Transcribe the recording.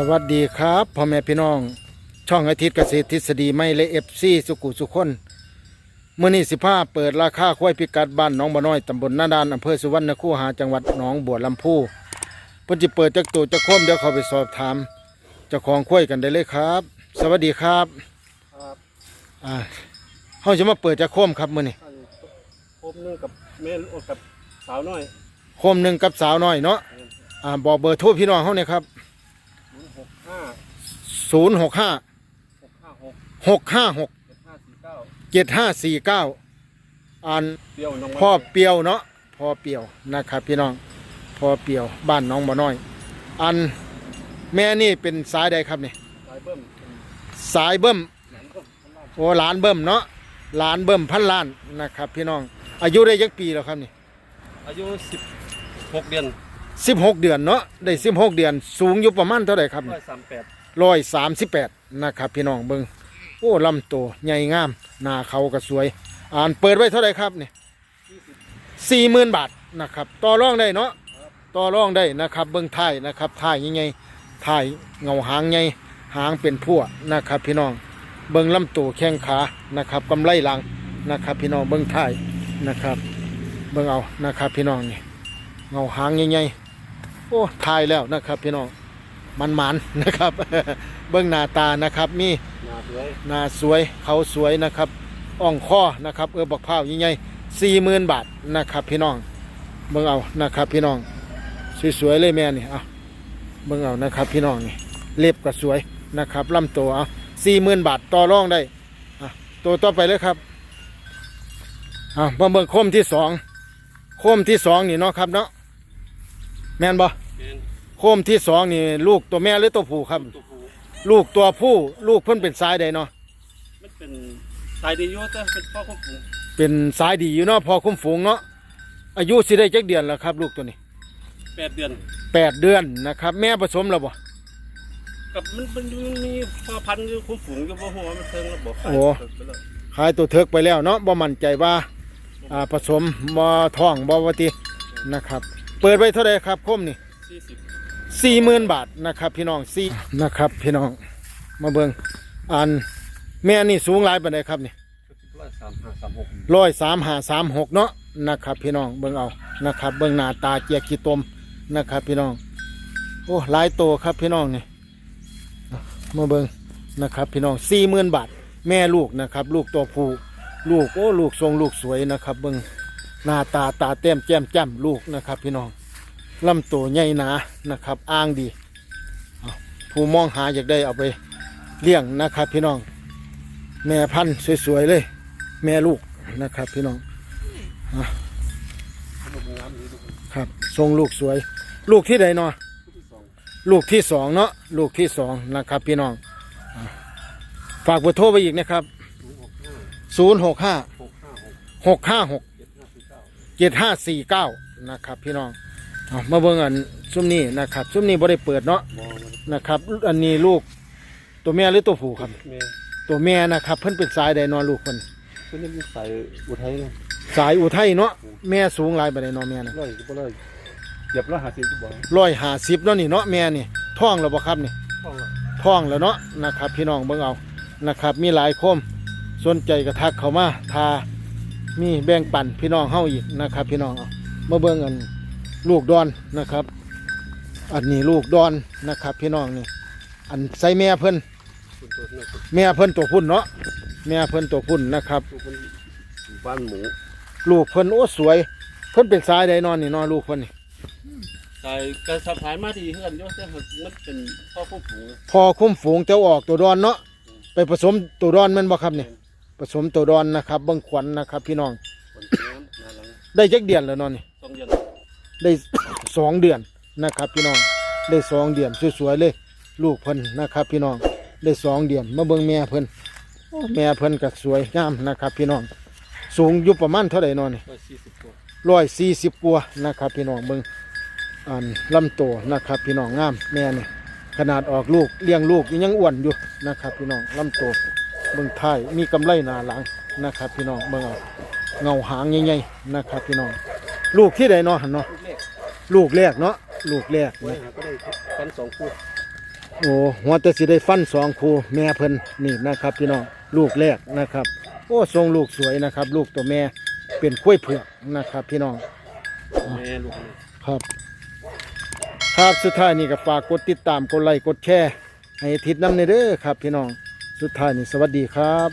สวัสดีครับพ่อแม่พี่น้อง ช่องอาทิตย์เกษตรทฤษฎีไม่และเอฟซีสุกุสุคนเมื่อนี้สิพาเปิดราคาควายพิกัดบ้านหนองบ่อน้อยตำบลนาดานอำเภอสุวรรณคูหาจังหวัดหนองบัวลำพูเพิ่นจิเปิดจักตัวจักโคมเดี๋ยวเขาไปสอบถามเจ้าของควายกันได้เลยครับ สวัสดีครับครับอ่าเฮาจะมาเปิดจักโคมครับมื้อนี้อันผมนึงกับแม่ลูกกับสาวน้อยโคมหนึ่งกับสาวน้อยเนาะอ่าบอกเบอร์โทรพี่น้องเฮาเนี่ยครับ ศูนย์หกห้า065หกห้าหก656เจ็ดห้าสี่เก้า7549อ่านเปรี้ยวน้องพ่อเปียวเนาะพ่อเปียวนะครับพี่น้องพ่อเปียวบ้านน้องบ่อน้อย อันแม่นี่เป็นสายใดครับนี่ลายเบิ้มสายเบิ้มหนังก็ข้างล่างโอ้หลานเบิ้มเนาะหลานเบิ้มพันล้านนะครับ พี่น้อง อายุได้ยักปีแล้วครับนี่อายุสิบหกเดือนสิบหกเดือนเนาะได้สิบหกเดือน สูงอยู่ประมาณเท่าไหร่ครับร้อยสามแปด ร้อยสามสิบแปดนะครับพี่น้องเบิ้งโอ้ลำโตใหญ่งาม หน้าเขาก็สวย อ่านเปิดไว้เท่าไหร่ครับเนี่ยสี่หมื่นบาทนะครับต่อรองได้เนาะต่อรองได้นะครับเบิ้งท้ายนะครับท้ายยังไงท้ายเงาหางไงหางเป็นพั่วนะครับ พี่น้องเบิ้งลำตัวแข้งขานะครับกำไลหลังนะครับ พี่น้องเบิ้งท้ายนะครับ เบิ้งเอานะครับพี่น้องนี่เงาหางยังไงโอ้ท้ายแล้วนะครับพี่น้อง มันมันๆนะครับ เบิ้งหน้าตานะครับมีหนาสวยหน้าสวยเขาสวยนะครับอ่องข้อนะครับเออบักพร้าวยิ่งใหญ่สี่หมื่นบาทนะครับ พี่น้องเบิ่งเอานะครับ พี่น้องสวยๆเลยแม่นี่เอาเบิ่งเอานะครับ พี่น้องนี่เล็บก็สวยนะครับลำตัวเอาสี่หมื่นบาทต่อรองได้อะตัวต่อไปเลยครับอะมาเบิ่งโคมที่สองโคมที่สองนี่เนาะครับเนาะแม่นบ่แมน โคมที่สองนี่ลูกตัวแม่หรือตัวผู้ครับ ตัวผู้ลูกตัวผู้ลูกเพิ่นเป็นสายใดเนาะมันเป็นสายดีอยู่แต่เป็นพ่อควบคุมเป็นสายดีอยู่เนาะพอคุ้มฝูงเนาะอายุสิได้จักเดือนแล้วครับ ลูกตัวนี้แปดเดือนแปดเดือนนะครับ แม่ผสมแล้วบ่กับมันมันอยู่มีพ่อพันธุ์อยู่คุ้มฝูงอยู่บ่หัวมันเทิงแล้วบอกขายโอ้ไปเลยขายตัวเถิกไปแล้วเนาะบ่มั่นใจว่าอ่าผสมบ่ท้องบ่ว่าตินะครับ เปิดไว้เท่าไหร่ครับคมนี่สี่สิบ สี่หมื่นบาทนะครับ พี่น้องสี่นะครับ พี่น้องมาเบิงอันแม่นี่สูงหลายปานใดครับนี่ร้อยสามห้าสามหกเนาะนะครับ พี่น้องเบิงเอานะครับ เบิงหน้าตาเจียกีตมนะครับ พี่น้องโอ้หลายโตครับพี่น้องนี่มาเบิงนะครับ พี่น้องสี่หมื่นบาท แม่ลูกนะครับ ลูกตัวผู้ลูกโอ้ลูกทรงลูกสวยนะครับ เบิงหน้าตาตาเต้มแจ่มแจ้ำลูกนะครับ พี่น้อง ลำตัวใหญ่หนานะครับอ้างดีผู้มองหาอยากได้เอาไปเลี้ยงนะครับพี่น้อง แม่พันธุ์สวยๆเลย แม่ลูกนะครับพี่น้องครับทรงลูกสวย ลูกที่ใดเนาะที่สองลูกที่สองเนาะลูกที่สองนะครับพี่น้องอฝากเบอร์โทรไปอีกนะครับศูนย์หกห้า0 6 5หกห้าหก6 5 6เจ็ดห้าสี่เก้า7 5 4 9 นะครับพี่น้อง เอามาเบิ่งอันซุ้มนี้นะครับซุ้มนี้บ่ได้เปิดเนาะบอลนะครับ อันนี้ลูกตัวแม่หรือตัวผู้ครับเมย์ตัวแม่นะครับ เพิ่นเป็นสายใดเนอนลูกเพิ่นเพิ่นนี่ใส่อุทัยเลยสายอุทัยเนาะแม่สูงหลายปานใดเนาะแม่นะร้อยก็ร้อยเก็บร้อยห้าสิบก็บอกร้อยห้าสิบเนาะนี่เนาะแม่นี่ท้องแล้วบ่ครับนี่ท่องละท้องแล้วเนาะนะครับ พี่น้องเบิ่งเอานะครับ มีหลายโคมสนใจกระทักเข้ามาทามีแบ่งปันพี่น้องเฮาอีกนะครับ พี่น้องเอามาเบิ่งอัน ลูกดอนนะครับ อันนี้ลูกดอนนะครับ พี่น้องนี่ อันใส่แม่เพิ่นคุณตัวนี้คุณแม่เพิ่นตัวพุ่นเนาะแม่เพิ่นตัวพุ่นนะครับตัวคนบ้านหมู ลูกเพิ่นโอ้สวย เพิ่นเป็นสายใดนอนนี่เนอนลูกเพิ่นนี่ใส่กระสับสายมาดีเฮือนเยอะแต่มันเป็นพ่อควบคุมพอคุ้มฝูงเจ้าออกตัวดอนเนาะไปผสมตัวดอนแมันบ่ครับนี่ผสมตัวดอนนะครับเบิ่งขวัญนะครับ พี่น้องคนเลี้ยงนาหลังได้จักเดือนแล้วเนอนนี่สองเดือน ได้สองเดือนนะครับพี่น้องได้สองเดือนสวยๆเลยลูกเพิ่นนะครับ พี่น้องได้สองเดือนมาเบิ่งแม่เพิ่นแม่เพิ่นก็สวยงามนะครับ พี่น้องสูงอยู่ประมาณเท่าไหร่นอนนี่ร้อยสี่สิบตัวร้อยสี่สิบกว่านะครับ พี่น้องเบิ่งอันลำโตนะครับ พี่น้องงามแม่นี่ขนาดออกลูกเลี้ยงลูกยังอ้วนอยู่นะครับ พี่น้องลำโตเบิ่งท้ายมีกำไลหนาหลังนะครับ พี่น้องเบิ่งเอาเงาหางใหญ่ๆนะครับ พี่น้องลูกที่ใดนาะหั่นเนาะ ลูกเล็กลูกแรกเนาะลูกแรกไว้นะหาก็ได้กันสองคู่พโอ้หัวแต่สิได้ฟันสองคูแม่เพิ่นนี่นะครับ พี่น้องลูกแรกนะครับ โอ้ทรงลูกสวยนะครับ ลูกตัวแม่เป็นกล้วยเผือกนะครับ พี่น้องแม่ลูกนี่ครับครับสุดท้ายนี่ก็ฝากกดติดตามกดไลค์กดแชร์ให้ทิศน้ำในเด้อครับ พี่น้องสุดท้ายนี่สวัสดีครับ